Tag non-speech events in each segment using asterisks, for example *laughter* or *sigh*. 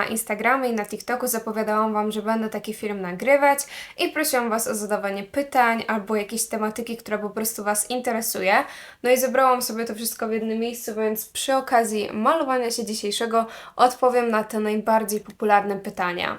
na Instagramie i na TikToku zapowiadałam Wam, że będę taki film nagrywać i prosiłam Was o zadawanie pytań albo jakiejś tematyki, która po prostu Was interesuje. No i zebrałam sobie to wszystko w jednym miejscu, więc przy okazji malowania się dzisiejszego odpowiem na te najbardziej popularne pytania.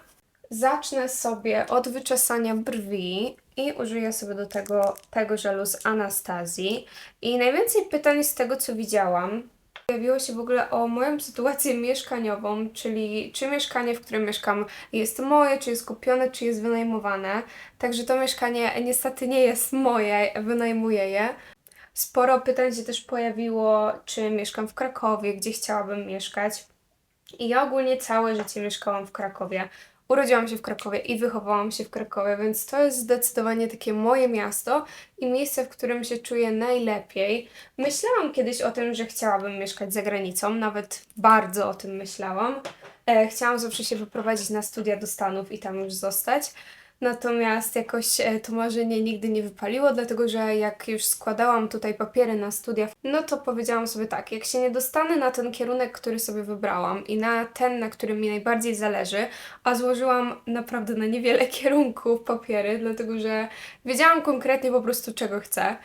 Zacznę sobie od wyczesania brwi i użyję sobie do tego tego żelu z Anastazji. I najwięcej pytań z tego, co widziałam, pojawiło się w ogóle o moją sytuację mieszkaniową, czyli czy mieszkanie, w którym mieszkam jest moje, czy jest kupione, czy jest wynajmowane. Także to mieszkanie niestety nie jest moje, wynajmuję je. Sporo pytań się też pojawiło, czy mieszkam w Krakowie, gdzie chciałabym mieszkać. I ja ogólnie całe życie mieszkałam w Krakowie. Urodziłam się w Krakowie i wychowałam się w Krakowie, więc to jest zdecydowanie takie moje miasto i miejsce, w którym się czuję najlepiej. Myślałam kiedyś o tym, że chciałabym mieszkać za granicą, nawet bardzo o tym myślałam. E, chciałam zawsze się wyprowadzić na studia do Stanów i tam już zostać. Natomiast jakoś e, to marzenie nigdy nie wypaliło, dlatego że jak już składałam tutaj papiery na studia, no to powiedziałam sobie tak, jak się nie dostanę na ten kierunek, który sobie wybrałam i na ten, na którym mi najbardziej zależy, a złożyłam naprawdę na niewiele *laughs* kierunków papiery, dlatego że wiedziałam konkretnie po prostu czego chcę,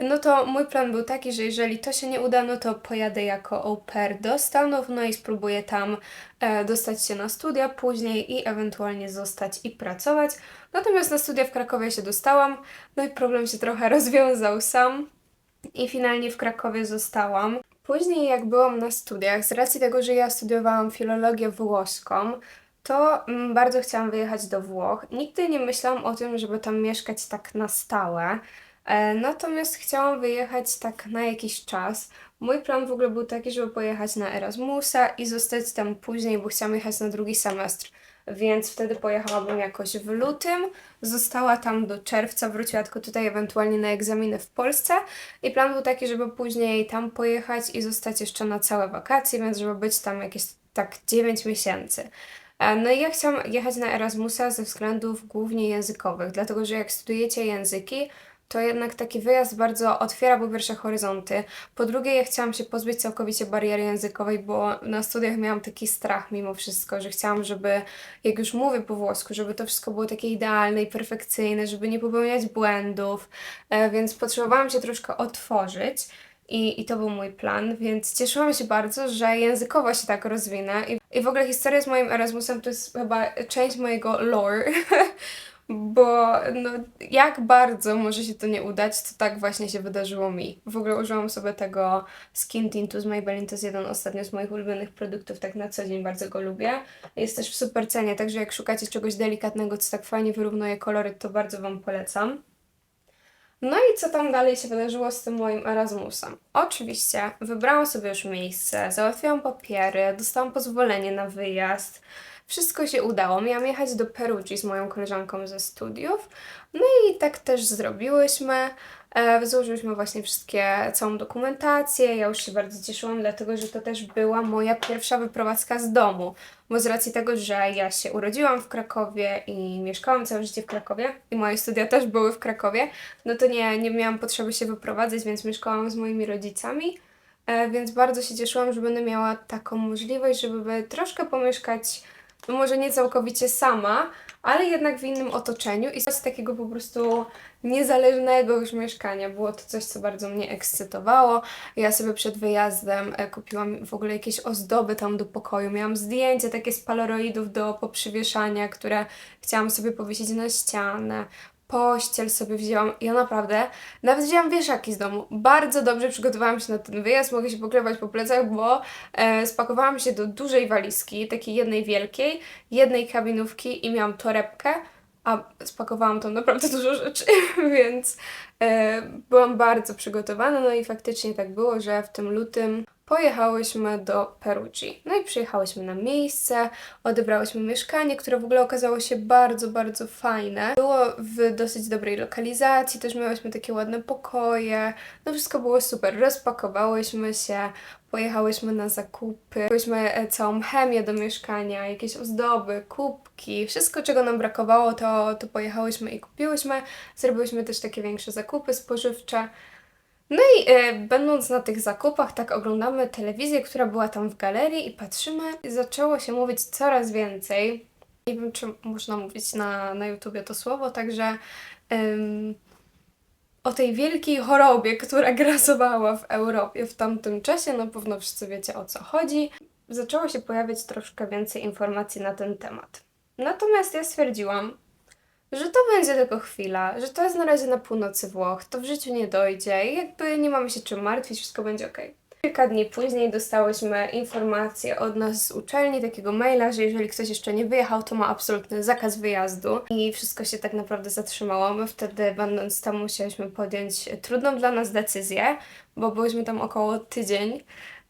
no to mój plan był taki, że jeżeli to się nie uda, no to pojadę jako au pair do Stanów, no i spróbuję tam e, dostać się na studia później i ewentualnie zostać i pracować. Natomiast na studia w Krakowie się dostałam, no i problem się trochę *laughs* rozwiązał sam i finalnie w Krakowie zostałam. Później jak byłam na studiach, z racji tego, że ja studiowałam filologię włoską, to mm, bardzo chciałam wyjechać do Włoch. Nigdy nie myślałam o tym, żeby tam mieszkać tak na stałe. E, natomiast chciałam wyjechać tak na jakiś czas. Mój plan w ogóle był taki, żeby pojechać na Erasmusa i zostać tam później, bo chciałam jechać na drugi semestr. Więc wtedy pojechałabym jakoś w lutym, została tam do czerwca, wróciła tylko tutaj ewentualnie na egzaminy w Polsce i plan był taki, żeby później tam pojechać i zostać jeszcze na całe wakacje, więc żeby być tam jakieś tak 9 miesięcy. E, no i ja chciałam jechać na Erasmusa ze względów głównie językowych, dlatego że jak studujecie języki, to jednak taki wyjazd bardzo otwiera po pierwsze horyzonty. Po drugie, ja chciałam się pozbyć całkowicie bariery językowej, bo na studiach miałam taki strach mimo wszystko, że chciałam, żeby, jak już mówię po włosku, żeby to wszystko było takie idealne i perfekcyjne, żeby nie popełniać błędów, e, więc potrzebowałam się troszkę otworzyć. I, I to był mój plan, więc cieszyłam się bardzo, że językowo się tak rozwinę. I, I w ogóle historia z moim Erasmusem to jest chyba część mojego lore, *laughs* bo no, jak bardzo może się to nie udać, to tak właśnie się wydarzyło mi. W ogóle użyłam sobie tego Skin Tintu z Maybelline, to jest jeden ostatnio z moich ulubionych produktów, tak na co dzień bardzo go lubię. Jest też w super cenie, także jak szukacie czegoś delikatnego, co tak fajnie wyrównuje kolory, to bardzo Wam polecam. No i co tam dalej się wydarzyło z tym moim Erasmusem? Oczywiście wybrałam sobie już miejsce, załatwiłam papiery, dostałam pozwolenie na wyjazd, wszystko się udało. Miałam jechać do Perugii z moją koleżanką ze studiów. No i tak też zrobiłyśmy. E, złożyłyśmy właśnie wszystkie, całą dokumentację. Ja już się bardzo cieszyłam, dlatego że to też była moja pierwsza wyprowadzka z domu. Bo z racji tego, że ja się urodziłam w Krakowie i mieszkałam całe życie w Krakowie i moje studia też były w Krakowie, no to nie, nie miałam potrzeby się wyprowadzać, więc mieszkałam z moimi rodzicami. E, więc bardzo się cieszyłam, że będę miała taką możliwość, żeby troszkę pomieszkać no może nie całkowicie sama, ale jednak w innym otoczeniu i z takiego po prostu niezależnego już mieszkania. Było to coś, co bardzo mnie ekscytowało. Ja sobie przed wyjazdem e, kupiłam w ogóle jakieś ozdoby tam do pokoju. Miałam zdjęcie takie z polaroidów do poprzywieszania, które chciałam sobie powiesić na ścianę pościel sobie wzięłam. Ja naprawdę, nawet wzięłam wieszaki z domu. Bardzo dobrze przygotowałam się na ten wyjazd, mogę się pokrywać po plecach, bo e, spakowałam się do dużej walizki, takiej jednej wielkiej, jednej kabinówki i miałam torebkę, a spakowałam tam naprawdę *laughs* dużo rzeczy, *laughs* więc e, byłam bardzo przygotowana. No i faktycznie tak było, że w tym lutym pojechałyśmy do Perugii. No i przyjechałyśmy na miejsce, odebrałyśmy mieszkanie, które w ogóle okazało się bardzo, bardzo fajne. Było w dosyć dobrej lokalizacji, też miałyśmy takie ładne pokoje, no wszystko było super. Rozpakowałyśmy się, pojechałyśmy na zakupy, kupiłyśmy e, całą chemię do mieszkania, jakieś ozdoby, kubki, wszystko czego nam brakowało to, to pojechałyśmy i kupiłyśmy. Zrobiłyśmy też takie większe zakupy spożywcze. No i e, będąc na tych zakupach, tak oglądamy telewizję, która była tam w galerii i patrzymy, i zaczęło się mówić coraz więcej. Nie wiem, czy można mówić na, na YouTubie to słowo, także em, o tej wielkiej chorobie, która *laughs* grasowała w Europie w tamtym czasie, na pewno wszyscy wiecie o co chodzi. Zaczęło się pojawiać troszkę więcej informacji na ten temat. Natomiast ja stwierdziłam, że to będzie tylko chwila, że to jest na razie na północy Włoch, to w życiu nie dojdzie i jakby nie mamy się czym martwić, wszystko będzie ok. Kilka dni później dostałyśmy informację od nas z uczelni, takiego maila, że jeżeli ktoś jeszcze nie wyjechał, to ma absolutny zakaz wyjazdu i wszystko się tak naprawdę zatrzymało. My wtedy, będąc tam, musieliśmy podjąć trudną dla nas decyzję, bo byliśmy tam około tydzień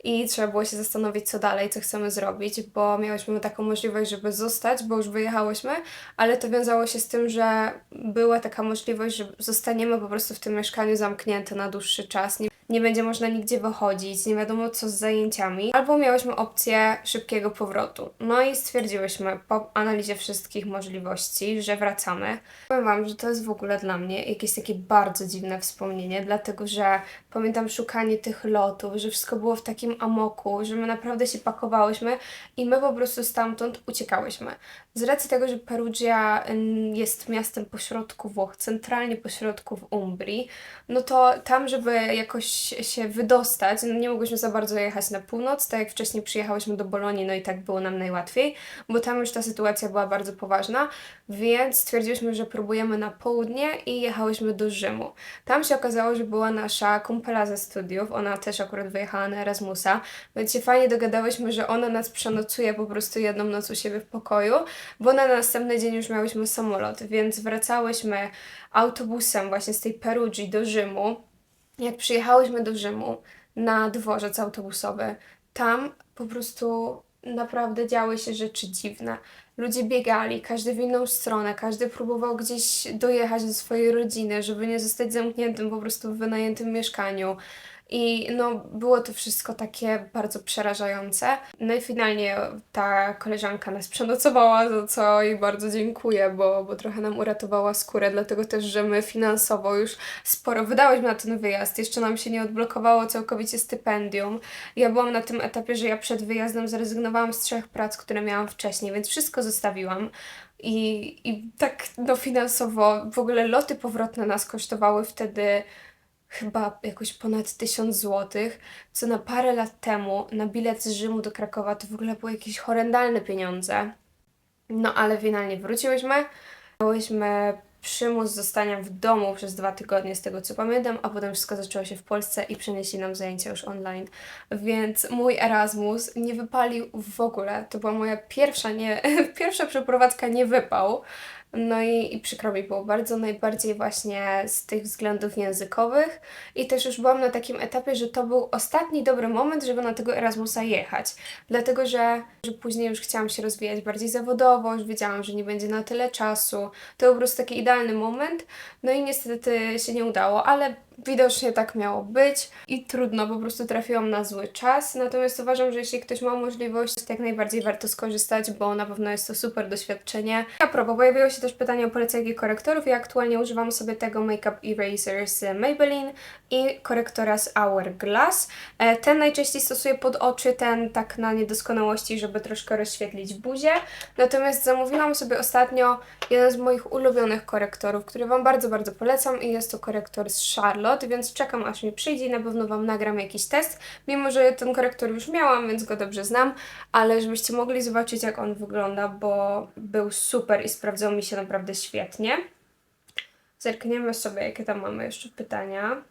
i trzeba było się zastanowić, co dalej, co chcemy zrobić, bo miałyśmy taką możliwość, żeby zostać, bo już wyjechałyśmy, ale to wiązało się z tym, że była taka możliwość, że zostaniemy po prostu w tym mieszkaniu zamknięte na dłuższy czas. Nie, nie będzie można nigdzie wychodzić, nie wiadomo co z zajęciami, albo miałyśmy opcję szybkiego powrotu. No i stwierdziłyśmy po analizie wszystkich możliwości, że wracamy. Powiem Wam, że to jest w ogóle dla mnie jakieś takie bardzo dziwne wspomnienie, dlatego że pamiętam szukanie tych lotów, że wszystko było w takim amoku, że my naprawdę się pakowałyśmy i my po prostu stamtąd uciekałyśmy. Z racji tego, że Perugia ym, jest miastem pośrodku Włoch, centralnie pośrodku w Umbrii, no to tam, żeby jakoś się wydostać, no nie mogłyśmy za bardzo jechać na północ, tak jak wcześniej przyjechałyśmy do Bolonii, no i tak było nam najłatwiej, bo tam już ta sytuacja była bardzo poważna, więc stwierdziliśmy, że próbujemy na południe i jechałyśmy do Rzymu. Tam się okazało, że była nasza kumpela ze studiów, ona też akurat wyjechała na Erasmusa, więc się fajnie dogadałyśmy, że ona nas przenocuje po prostu jedną noc u siebie w pokoju, bo na następny dzień już miałyśmy samolot, więc wracałyśmy autobusem właśnie z tej Perugii do Rzymu. Jak przyjechałyśmy do Rzymu na dworzec autobusowy, tam po prostu naprawdę działy się rzeczy dziwne. Ludzie biegali, każdy w inną stronę, każdy próbował gdzieś dojechać do swojej rodziny, żeby nie zostać zamkniętym po prostu w wynajętym mieszkaniu. I no, było to wszystko takie bardzo przerażające. No i finalnie ta koleżanka nas przenocowała, za co jej bardzo dziękuję, bo, bo trochę nam uratowała skórę, dlatego też, że my finansowo już sporo wydałyśmy na ten wyjazd. Jeszcze nam się nie odblokowało całkowicie stypendium. Ja byłam na tym etapie, że ja przed wyjazdem zrezygnowałam z trzech prac, które miałam wcześniej, więc wszystko zostawiłam. I, I tak no finansowo w ogóle loty powrotne nas kosztowały wtedy chyba jakoś ponad 1000 złotych, co na parę lat temu na bilet z Rzymu do Krakowa to w ogóle były jakieś horrendalne pieniądze. No ale finalnie wróciłyśmy. Miałyśmy przymus zostania w domu przez dwa tygodnie, z tego co pamiętam, a potem wszystko zaczęło się w Polsce i przenieśli nam zajęcia już online. Więc mój Erasmus nie wypalił w ogóle. To była moja pierwsza, nie, *laughs* pierwsza przeprowadzka nie wypał. No i, i przykro mi było bardzo, najbardziej właśnie z tych względów językowych. I też już byłam na takim etapie, że to był ostatni dobry moment, żeby na tego Erasmusa jechać. Dlatego, że, że później już chciałam się rozwijać bardziej zawodowo, już wiedziałam, że nie będzie na tyle czasu. To był po prostu taki idealny moment. No i niestety się nie udało, ale widocznie tak miało być i trudno, po prostu trafiłam na zły czas. Natomiast uważam, że jeśli ktoś ma możliwość, to jak najbardziej warto skorzystać, bo na pewno jest to super doświadczenie. A propos, pojawiło się też pytanie o polecenie korektorów. Ja aktualnie używam sobie tego Makeup Eraser z Maybelline i korektora z Hourglass. E, Ten najczęściej stosuję pod oczy, ten tak na niedoskonałości, żeby troszkę rozświetlić buzię. Natomiast zamówiłam sobie ostatnio jeden z moich ulubionych korektorów, który Wam bardzo, bardzo polecam i jest to korektor z Charlotte, więc czekam aż mi przyjdzie i na pewno Wam nagram jakiś test, mimo że ten korektor już miałam, więc go dobrze znam, ale żebyście mogli zobaczyć jak on wygląda, bo był super i sprawdzał mi się naprawdę świetnie. Zerkniemy sobie, jakie tam mamy jeszcze pytania.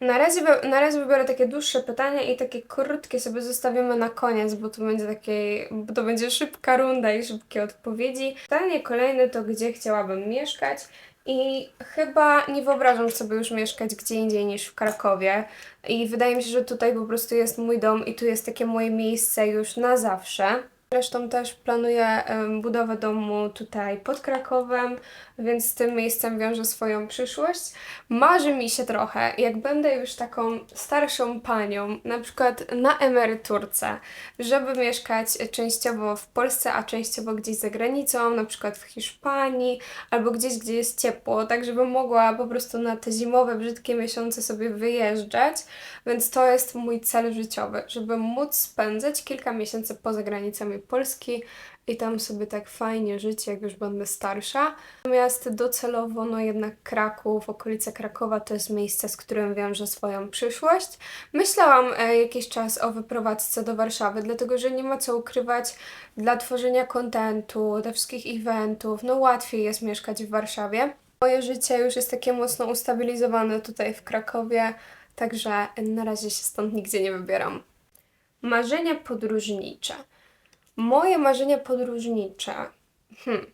Na razie, na razie wybiorę takie dłuższe pytania i takie krótkie sobie zostawimy na koniec, bo to będzie takie, bo to będzie szybka runda i szybkie odpowiedzi. Pytanie kolejne to gdzie chciałabym mieszkać i chyba nie wyobrażam sobie już mieszkać gdzie indziej niż w Krakowie i wydaje mi się, że tutaj po prostu jest mój dom i tu jest takie moje miejsce już na zawsze. Zresztą też planuję budowę domu tutaj pod Krakowem, więc z tym miejscem wiążę swoją przyszłość. Marzy mi się trochę, jak będę już taką starszą panią, na przykład na emeryturce, żeby mieszkać częściowo w Polsce, a częściowo gdzieś za granicą, na przykład w Hiszpanii, albo gdzieś, gdzie jest ciepło, tak żeby mogła po prostu na te zimowe, brzydkie miesiące sobie wyjeżdżać. Więc to jest mój cel życiowy, żeby móc spędzać kilka miesięcy poza granicami Polski i tam sobie tak fajnie żyć, jak już będę starsza. Natomiast docelowo, no jednak Kraków, okolice Krakowa to jest miejsce, z którym wiążę swoją przyszłość. Myślałam e, jakiś czas o wyprowadzce do Warszawy, dlatego że nie ma co ukrywać dla tworzenia kontentu, dla wszystkich eventów, no łatwiej jest mieszkać w Warszawie. Moje życie już jest takie mocno ustabilizowane tutaj w Krakowie, także na razie się stąd nigdzie nie wybieram. Marzenia podróżnicze. Moje marzenia podróżnicze. Hmm.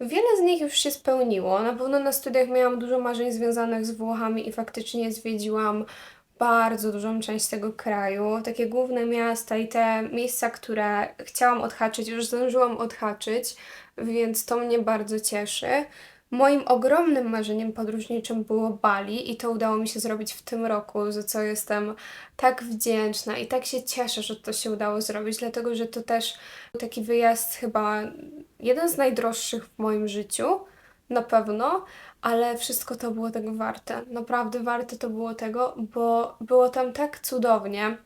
Wiele z nich już się spełniło. Na pewno na studiach miałam dużo marzeń związanych z Włochami i faktycznie zwiedziłam bardzo dużą część tego kraju. Takie główne miasta i te miejsca, które chciałam odhaczyć, już zdążyłam odhaczyć, więc to mnie bardzo cieszy. Moim ogromnym marzeniem podróżniczym było Bali i to udało mi się zrobić w tym roku, za co jestem tak wdzięczna i tak się cieszę, że to się udało zrobić, dlatego że to też taki wyjazd chyba jeden z najdroższych w moim życiu, na pewno, ale wszystko to było tego warte. Naprawdę warte to było tego, bo było tam tak cudownie.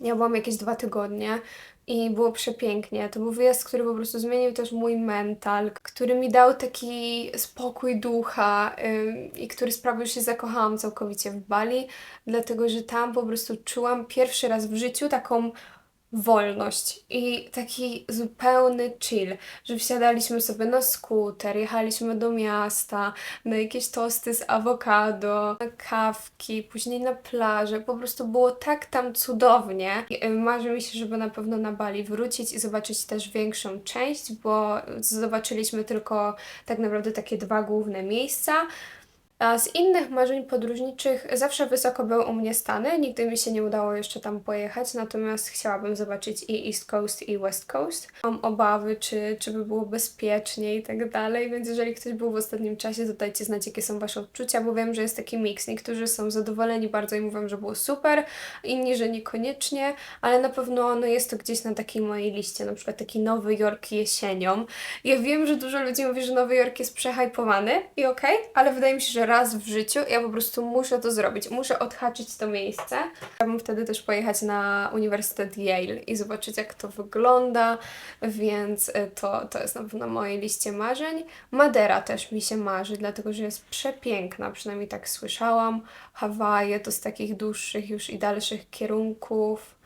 Ja byłam jakieś dwa tygodnie i było przepięknie. To był wyjazd, który po prostu zmienił też mój mental, który mi dał taki spokój ducha ym, i który sprawił, że się zakochałam całkowicie w Bali, dlatego że tam po prostu czułam pierwszy raz w życiu taką wolność i taki zupełny chill, że wsiadaliśmy sobie na skuter, jechaliśmy do miasta, na jakieś tosty z awokado, na kawki, później na plażę. Po prostu było tak tam cudownie. I, y, Marzy mi się, żeby na pewno na Bali wrócić i zobaczyć też większą część, bo zobaczyliśmy tylko tak naprawdę takie dwa główne miejsca. Z innych marzeń podróżniczych zawsze wysoko były u mnie Stany. Nigdy mi się nie udało jeszcze tam pojechać, natomiast chciałabym zobaczyć i East Coast, i West Coast. Mam obawy, czy, czy by było bezpiecznie i tak dalej, więc jeżeli ktoś był w ostatnim czasie, to dajcie znać, jakie są Wasze odczucia, bo wiem, że jest taki miks. Niektórzy są zadowoleni bardzo i mówią, że było super, inni, że niekoniecznie, ale na pewno no, jest to gdzieś na takiej mojej liście, na przykład taki Nowy Jork jesienią. Ja wiem, że dużo ludzi mówi, że Nowy Jork jest przehypowany i okej, ale wydaje mi się, że raz w życiu ja po prostu muszę to zrobić. Muszę odhaczyć to miejsce. Chciałabym wtedy też pojechać na Uniwersytet Yale i zobaczyć, jak to wygląda, więc y, to, to jest na pewno na mojej liście marzeń. Madera też mi się marzy, dlatego że jest przepiękna, przynajmniej tak słyszałam. Hawaje to z takich dłuższych już i dalszych kierunków.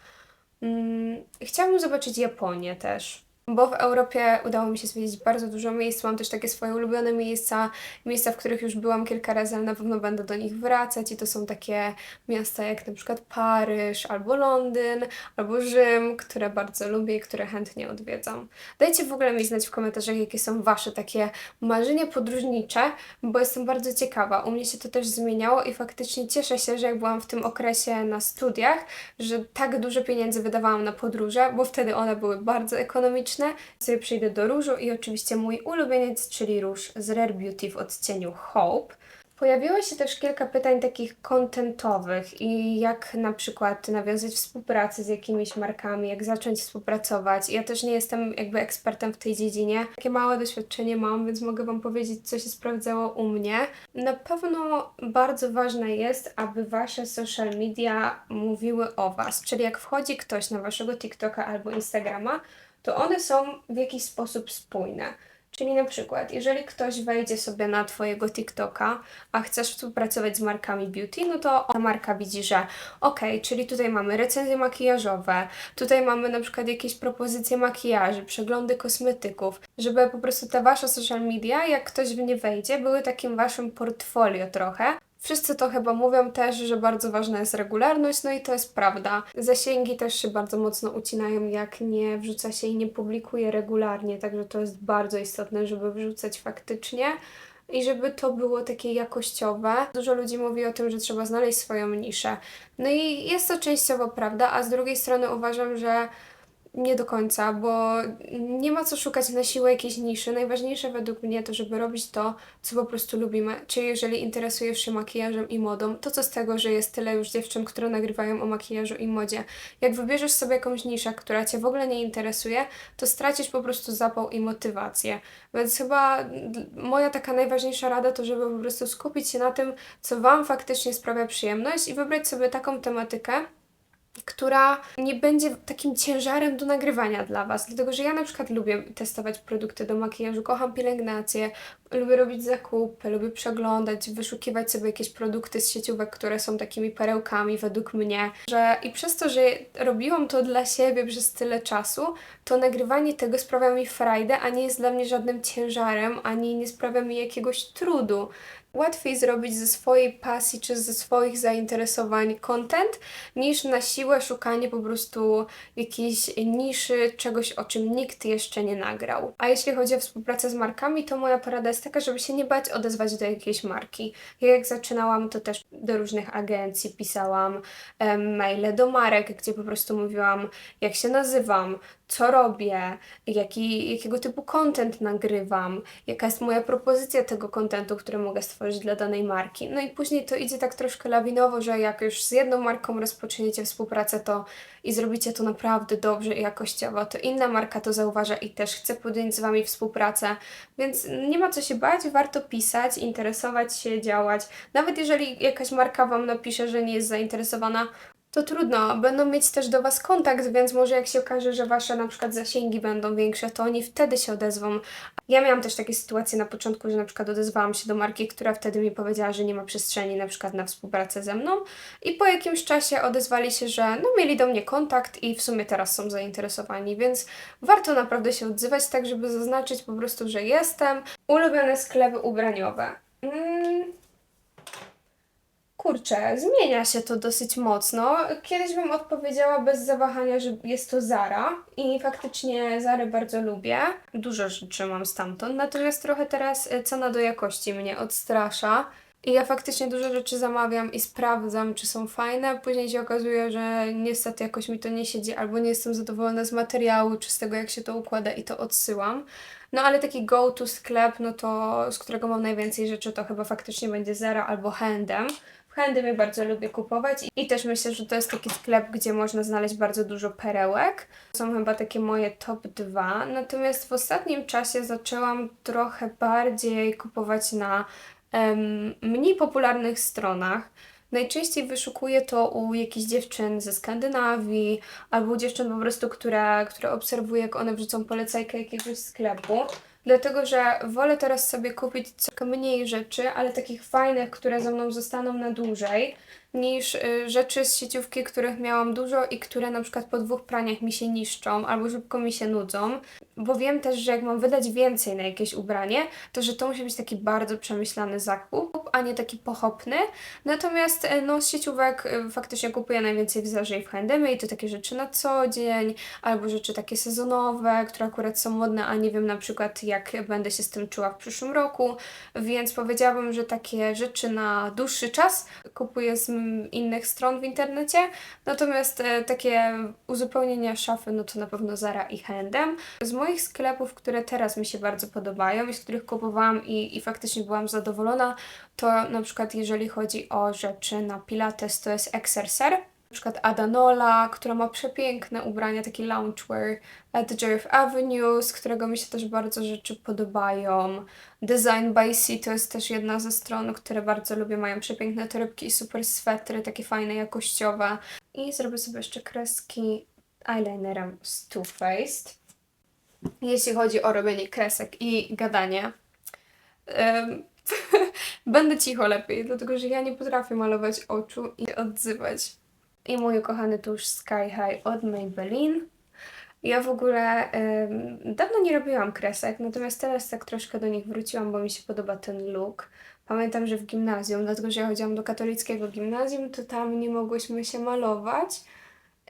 Mm, chciałabym zobaczyć Japonię też. Bo w Europie udało mi się zwiedzić bardzo dużo miejsc. Mam też takie swoje ulubione miejsca, miejsca, w których już byłam kilka razy, ale na pewno będę do nich wracać. I to są takie miasta jak na przykład Paryż, albo Londyn, albo Rzym, które bardzo lubię i które chętnie odwiedzam. Dajcie w ogóle mi znać w komentarzach, jakie są Wasze takie marzenia podróżnicze, bo jestem bardzo ciekawa. U mnie się to też zmieniało i faktycznie cieszę się, że jak byłam w tym okresie na studiach, że tak dużo pieniędzy wydawałam na podróże, bo wtedy one były bardzo ekonomiczne. Sobie przejdę do różu i oczywiście mój ulubieniec, czyli róż z Rare Beauty w odcieniu Hope. Pojawiło się też kilka pytań takich kontentowych i jak na przykład nawiązać współpracę z jakimiś markami, jak zacząć współpracować. Ja też nie jestem jakby ekspertem w tej dziedzinie. Takie małe doświadczenie mam, więc mogę Wam powiedzieć, co się sprawdzało u mnie. Na pewno bardzo ważne jest, aby Wasze social media mówiły o Was. Czyli jak wchodzi ktoś na Waszego TikToka albo Instagrama, to one są w jakiś sposób spójne. Czyli na przykład, jeżeli ktoś wejdzie sobie na Twojego TikToka, a chcesz współpracować z markami beauty, no to ta marka widzi, że ok, czyli tutaj mamy recenzje makijażowe, tutaj mamy na przykład jakieś propozycje makijaży, przeglądy kosmetyków, żeby po prostu te Wasze social media, jak ktoś w nie wejdzie, były takim Waszym portfolio trochę, Wszyscy to chyba mówią też, że bardzo ważna jest regularność, no i to jest prawda. Zasięgi też się bardzo mocno ucinają, jak nie wrzuca się i nie publikuje regularnie, także to jest bardzo istotne, żeby wrzucać faktycznie i żeby to było takie jakościowe. Dużo ludzi mówi o tym, że trzeba znaleźć swoją niszę. No i jest to częściowo prawda, a z drugiej strony uważam, że nie do końca, bo nie ma co szukać na siłę jakiejś niszy. Najważniejsze według mnie to, żeby robić to, co po prostu lubimy. Czyli jeżeli interesujesz się makijażem i modą, to co z tego, że jest tyle już dziewczyn, które nagrywają o makijażu i modzie. Jak wybierzesz sobie jakąś niszę, która Cię w ogóle nie interesuje, to stracisz po prostu zapał i motywację. Więc chyba moja taka najważniejsza rada to, żeby po prostu skupić się na tym, co Wam faktycznie sprawia przyjemność i wybrać sobie taką tematykę, która nie będzie takim ciężarem do nagrywania dla Was. Dlatego, że ja na przykład lubię testować produkty do makijażu, kocham pielęgnację, lubię robić zakupy, lubię przeglądać, wyszukiwać sobie jakieś produkty z sieciówek, które są takimi perełkami według mnie. Że I przez to, że robiłam to dla siebie przez tyle czasu, to nagrywanie tego sprawia mi frajdę, a nie jest dla mnie żadnym ciężarem, ani nie sprawia mi jakiegoś trudu. Łatwiej zrobić ze swojej pasji czy ze swoich zainteresowań content, niż na siłę szukanie po prostu jakiejś niszy, czegoś, o czym nikt jeszcze nie nagrał. A jeśli chodzi o współpracę z markami, to moja porada jest taka, żeby się nie bać odezwać do jakiejś marki. Ja jak zaczynałam, to też do różnych agencji pisałam em, maile do marek, gdzie po prostu mówiłam, jak się nazywam, co robię, jaki, jakiego typu content nagrywam, jaka jest moja propozycja tego contentu, który mogę stworzyć dla danej marki. No i później to idzie tak troszkę lawinowo, że jak już z jedną marką rozpoczniecie współpracę to i zrobicie to naprawdę dobrze i jakościowo, to inna marka to zauważa i też chce podjąć z Wami współpracę. Więc nie ma co się bać, warto pisać, interesować się, działać. Nawet jeżeli jakaś marka Wam napisze, że nie jest zainteresowana, to trudno, będą mieć też do Was kontakt, więc może jak się okaże, że Wasze na przykład zasięgi będą większe, to oni wtedy się odezwą. Ja miałam też takie sytuacje na początku, że na przykład odezwałam się do marki, która wtedy mi powiedziała, że nie ma przestrzeni na przykład na współpracę ze mną i po jakimś czasie odezwali się, że no mieli do mnie kontakt i w sumie teraz są zainteresowani, więc warto naprawdę się odzywać tak, żeby zaznaczyć po prostu, że jestem. Ulubione sklepy ubraniowe. Mm, Kurczę, zmienia się to dosyć mocno. Kiedyś bym odpowiedziała bez zawahania, że jest to Zara i faktycznie Zary bardzo lubię. Dużo rzeczy mam stamtąd, natomiast trochę teraz e, cena do jakości mnie odstrasza. I ja faktycznie dużo rzeczy zamawiam i sprawdzam, czy są fajne. Później się okazuje, że niestety jakoś mi to nie siedzi, albo nie jestem zadowolona z materiału, czy z tego, jak się to układa, i to odsyłam. No ale taki go-to sklep, no to z którego mam najwięcej rzeczy, to chyba faktycznie będzie Zara albo Handem. W Handemie bardzo lubię kupować i też myślę, że to jest taki sklep, gdzie można znaleźć bardzo dużo perełek. Są chyba takie moje top 2. Natomiast w ostatnim czasie zaczęłam trochę bardziej kupować na em, mniej popularnych stronach. Najczęściej wyszukuję to u jakichś dziewczyn ze Skandynawii, albo u dziewczyn po prostu, które, które obserwuję, jak one wrzucą polecajkę jakiegoś sklepu. Dlatego, że wolę teraz sobie kupić trochę mniej rzeczy, ale takich fajnych, które ze mną zostaną na dłużej, niż y, rzeczy z sieciówki, których miałam dużo i które na przykład po dwóch praniach mi się niszczą albo szybko mi się nudzą. Bo wiem też, że jak mam wydać więcej na jakieś ubranie, to że to musi być taki bardzo przemyślany zakup, a nie taki pochopny. Natomiast e, no, z sieciówek e, faktycznie kupuję najwięcej w Zarze i w H&M i to takie rzeczy na co dzień, albo rzeczy takie sezonowe, które akurat są modne, a nie wiem na przykład jak będę się z tym czuła w przyszłym roku, więc powiedziałabym, że takie rzeczy na dłuższy czas kupuję z innych stron w internecie, natomiast e, takie uzupełnienia szafy, no to na pewno Zara i H&M. Z moich sklepów, które teraz mi się bardzo podobają i z których kupowałam i, i faktycznie byłam zadowolona, to na przykład jeżeli chodzi o rzeczy na pilates, to jest Exercer. Na przykład Adanola, która ma przepiękne ubrania, taki loungewear at Jerv Avenue, z którego mi się też bardzo rzeczy podobają. Design by Sea to jest też jedna ze stron, które bardzo lubię. Mają przepiękne torebki i super swetry, takie fajne, jakościowe. I zrobię sobie jeszcze kreski eyelinerem z Too Faced. Jeśli chodzi o robienie kresek i gadanie, em, *laughs* będę cicho lepiej, dlatego że ja nie potrafię malować oczu i odzywać. I mój ukochany tusz Sky High od Maybelline. Ja w ogóle dawno nie robiłam kresek, natomiast teraz tak troszkę do nich wróciłam, bo mi się podoba ten look. Pamiętam, że w gimnazjum, dlatego że ja chodziłam do katolickiego gimnazjum, to tam nie mogłyśmy się malować.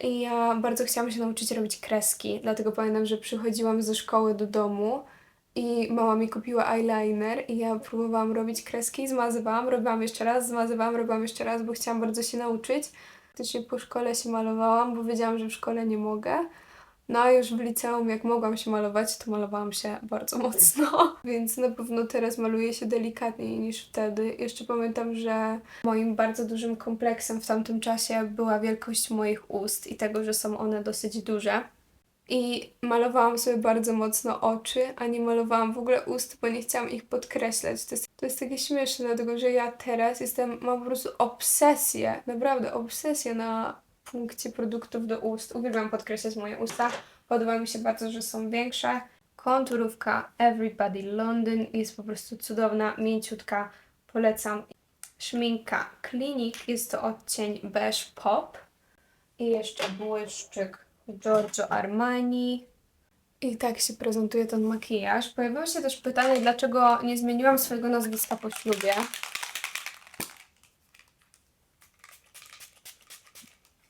I ja bardzo chciałam się nauczyć robić kreski, dlatego pamiętam, że przychodziłam ze szkoły do domu i mama mi kupiła eyeliner i ja próbowałam robić kreski, zmazywałam, robiłam jeszcze raz, zmazywałam, robiłam jeszcze raz, bo chciałam bardzo się nauczyć. Faktycznie po szkole się malowałam, bo wiedziałam, że w szkole nie mogę. No a już w liceum, jak mogłam się malować, to malowałam się bardzo mocno, *laughs* więc na pewno teraz maluję się delikatniej niż wtedy. Jeszcze pamiętam, że moim bardzo dużym kompleksem w tamtym czasie była wielkość moich ust i tego, że są one dosyć duże. I malowałam sobie bardzo mocno oczy, a nie malowałam w ogóle ust, bo nie chciałam ich podkreślać. To jest, to jest takie śmieszne, dlatego że ja teraz jestem, mam po prostu obsesję, naprawdę obsesję na punkcie produktów do ust. Uwielbiam podkreślać moje usta. Podoba mi się bardzo, że są większe. Konturówka Everybody London jest po prostu cudowna, mięciutka. Polecam. Szminka Clinique jest to odcień Beige Pop. I jeszcze błyszczyk Giorgio Armani. I tak się prezentuje ten makijaż. Pojawiło się też pytanie, dlaczego nie zmieniłam swojego nazwiska po ślubie.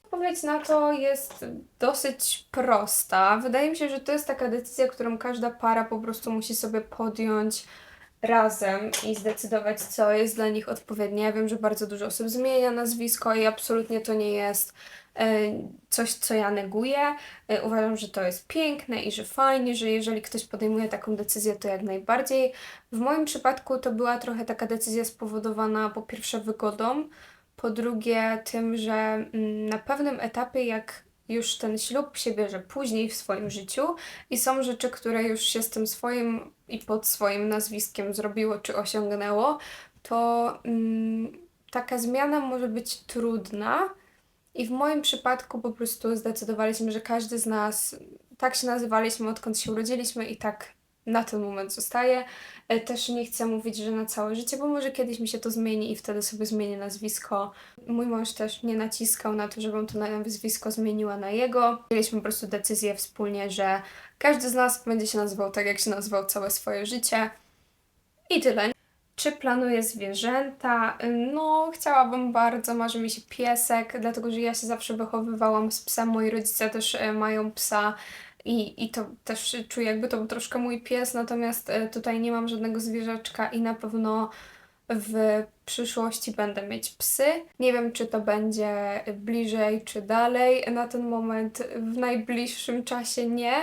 Odpowiedź na to jest dosyć prosta. Wydaje mi się, że to jest taka decyzja, którą każda para po prostu musi sobie podjąć razem i zdecydować, co jest dla nich odpowiednie. Ja wiem, że bardzo dużo osób zmienia nazwisko i absolutnie to nie jest coś, co ja neguję. E, Uważam, że to jest piękne i że fajnie, że jeżeli ktoś podejmuje taką decyzję, to jak najbardziej. W moim przypadku to była trochę taka decyzja spowodowana po pierwsze wygodą, po drugie tym, że mm, na pewnym etapie, jak już ten ślub się bierze później w swoim życiu i są rzeczy, które już się z tym swoim i pod swoim nazwiskiem zrobiło czy osiągnęło, to mm, taka zmiana może być trudna. I w moim przypadku po prostu zdecydowaliśmy, że każdy z nas tak się nazywaliśmy, odkąd się urodziliśmy i tak na ten moment zostaje. E, Też nie chcę mówić, że na całe życie, bo może kiedyś mi się to zmieni i wtedy sobie zmienię nazwisko. Mój mąż też nie naciskał na to, żebym to nazwisko zmieniła na jego. Mieliśmy po prostu decyzję wspólnie, że każdy z nas będzie się nazywał tak, jak się nazywał całe swoje życie. I tyle. Czy planuję zwierzęta? No, chciałabym bardzo, marzy mi się piesek, dlatego że ja się zawsze wychowywałam z psem. Moi rodzice też e, mają psa i, i to też czuję, jakby to był troszkę mój pies, natomiast e, tutaj nie mam żadnego zwierzaczka i na pewno w przyszłości będę mieć psy. Nie wiem, czy to będzie bliżej, czy dalej. Na ten moment, w najbliższym czasie nie,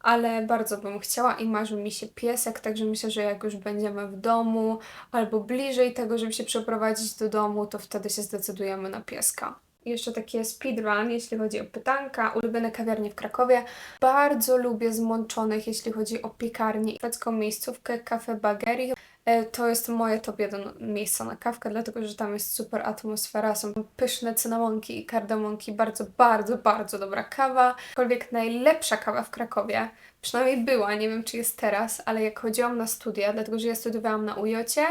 ale bardzo bym chciała i marzy mi się piesek, także myślę, że jak już będziemy w domu albo bliżej tego, żeby się przeprowadzić do domu, to wtedy się zdecydujemy na pieska. I Jeszcze takie speedrun, jeśli chodzi o pytanka. Ulubione kawiarnie w Krakowie. Bardzo lubię zmączonych, jeśli chodzi o piekarnię. Szwedzką miejscówkę Cafe Bageri. E, To jest moje top 1 miejsce na kawkę, dlatego że tam jest super atmosfera, są pyszne cynamonki i kardamonki, bardzo, bardzo, bardzo dobra kawa. Aczkolwiek najlepsza kawa w Krakowie, przynajmniej była, nie wiem czy jest teraz, ale jak chodziłam na studia, dlatego że ja studiowałam na UJOcie,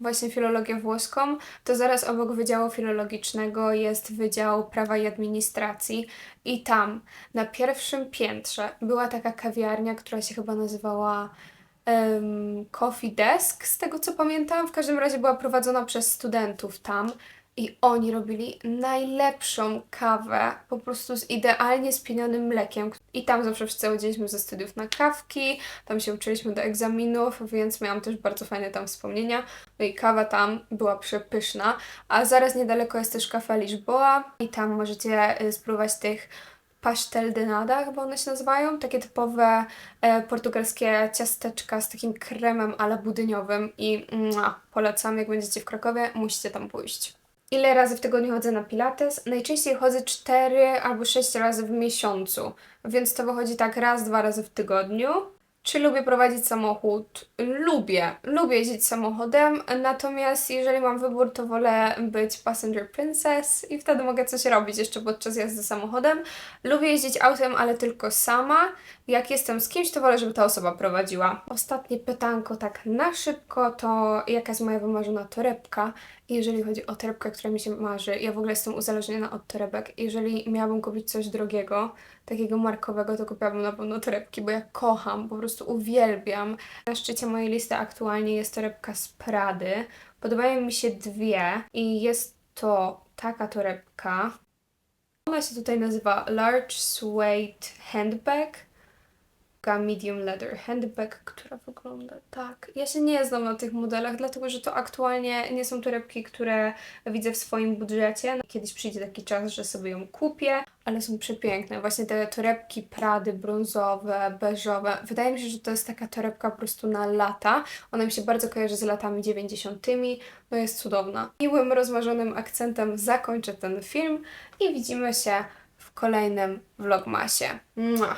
właśnie filologię włoską, to zaraz obok Wydziału Filologicznego jest Wydział Prawa i Administracji i tam na pierwszym piętrze była taka kawiarnia, która się chyba nazywała em, Coffee Desk, z tego co pamiętam. W każdym razie była prowadzona przez studentów tam i oni robili najlepszą kawę, po prostu z idealnie spienionym mlekiem. I tam zawsze wszyscy chodziliśmy ze studiów na kawki, tam się uczyliśmy do egzaminów, więc miałam też bardzo fajne tam wspomnienia. No i kawa tam była przepyszna, a zaraz niedaleko jest też kafe Lisboa i tam możecie y, spróbować tych pastel de nada, chyba one się nazywają, takie typowe e, portugalskie ciasteczka z takim kremem ale budyniowym i mua, polecam, jak będziecie w Krakowie, musicie tam pójść. Ile razy w tygodniu chodzę na pilates? Najczęściej chodzę 4 albo 6 razy w miesiącu, więc to wychodzi tak raz, dwa razy w tygodniu. Czy lubię prowadzić samochód? Lubię. Lubię jeździć samochodem, natomiast jeżeli mam wybór, to wolę być passenger princess i wtedy mogę coś robić jeszcze podczas jazdy samochodem. Lubię jeździć autem, ale tylko sama. Jak jestem z kimś, to wolę, żeby ta osoba prowadziła. Ostatnie pytanko, tak na szybko, to jaka jest moja wymarzona torebka? Jeżeli chodzi o torebkę, która mi się marzy, ja w ogóle jestem uzależniona od torebek. Jeżeli miałabym kupić coś drogiego, takiego markowego, to kupiłabym na pewno torebki, bo ja kocham, po prostu uwielbiam. Na szczycie mojej listy aktualnie jest torebka z Prady. Podobają mi się dwie i jest to taka torebka. Ona się tutaj nazywa Large Suede Handbag. Torebka medium leather handbag, która wygląda tak. Ja się nie znam na tych modelach, dlatego że to aktualnie nie są torebki, które widzę w swoim budżecie. Kiedyś przyjdzie taki czas, że sobie ją kupię, ale są przepiękne. Właśnie te torebki Prady brązowe, beżowe. Wydaje mi się, że to jest taka torebka po prostu na lata. Ona mi się bardzo kojarzy z latami 90. No jest cudowna. Miłym, rozmarzonym akcentem zakończę ten film i widzimy się w kolejnym vlogmasie. Mua.